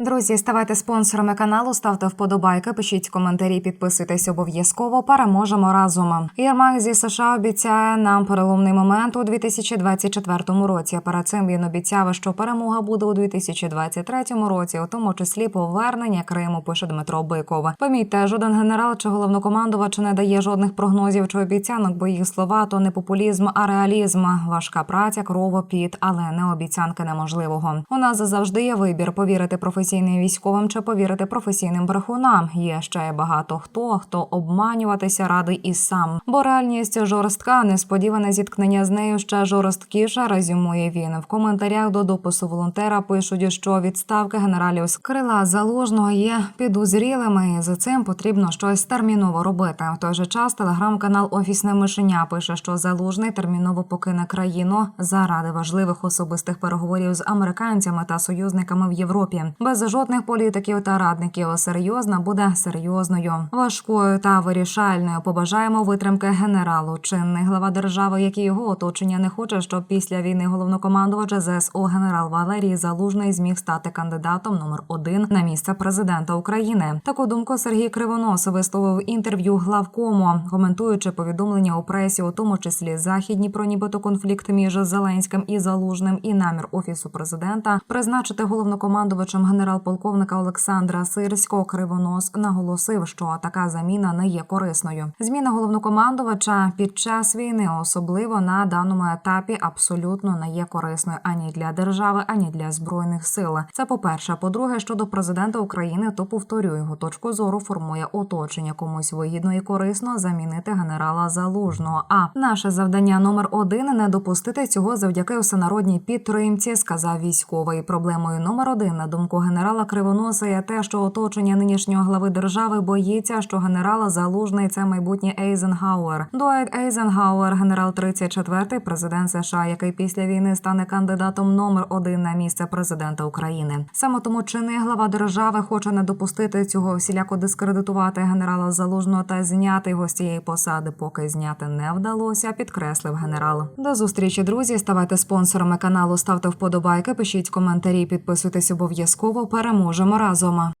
Друзі, ставайте спонсорами каналу, ставте вподобайки, пишіть коментарі, підписуйтесь обов'язково. Переможемо разом. Єрмак зі США обіцяє нам переломний момент у 2024 році. А Перед цим він обіцяв, що перемога буде у 2023 році, у тому числі повернення Криму. Пише Дмитро Биков. Помітьте, жоден генерал чи головнокомандувач не дає жодних прогнозів чи обіцянок, бо їх слова то не популізм, а реалізм. Важка праця, кровопіт, але не обіцянки неможливого. У нас завжди є вибір повірити професійним військовим чи повірити професійним брехунам. Є ще багато хто, хто обманюватися радий і сам. Бо реальність жорстка, несподіване зіткнення з нею ще жорсткіше. Резюмує він в коментарях до допису волонтера. Пишуть, що відставки генералів з крила залужного є підозрілими. і За цим потрібно щось терміново робити. В той же час телеграм-канал Офісне мишеня пише, що залужний терміново покине країну заради важливих особистих переговорів з американцями та союзниками в Європі. Без жодних політиків та радників серйозна буде серйозною, важкою та вирішальною. Побажаємо витримки генералу. Чинний глава держави, як і його оточення, не хоче, щоб після війни головнокомандувач ЗСУ генерал Валерій Залужний зміг стати кандидатом номер один на місце президента України. Таку думку Сергій Кривонос висловив інтерв'ю главкому, коментуючи повідомлення у пресі, у тому числі західні про нібито конфлікт між Зеленським і Залужним, і намір офісу президента призначити головнокомандувачем генерал-полковника Олександра Сирського Кривонос наголосив, що така заміна не є корисною. Зміна головнокомандувача під час війни, особливо на даному етапі, абсолютно не є корисною ані для держави, ані для збройних сил. Це по перше. По-друге, щодо президента України, то повторюю його точку зору формує оточення комусь вигідно і корисно замінити генерала Залужного. А наше завдання номер один не допустити цього завдяки всенародній підтримці, сказав військовий. Проблемою номер один на думку генерала Кривоноса є те, що оточення нинішнього глави держави боїться, що генерала Залужний це майбутній Ейзенгауер. Дуайт Ейзенгауер, генерал 34-й, президент США, який після війни стане кандидатом номер один на місце президента України. Саме тому чинний глава держави хоче не допустити цього всіляко дискредитувати генерала Залужного та зняти його з цієї посади, поки зняти не вдалося. Підкреслив генерал. До зустрічі, друзі. Ставайте спонсорами каналу, ставте вподобайки, пишіть коментарі, підписуйтесь обов'язково. Переможемо разом.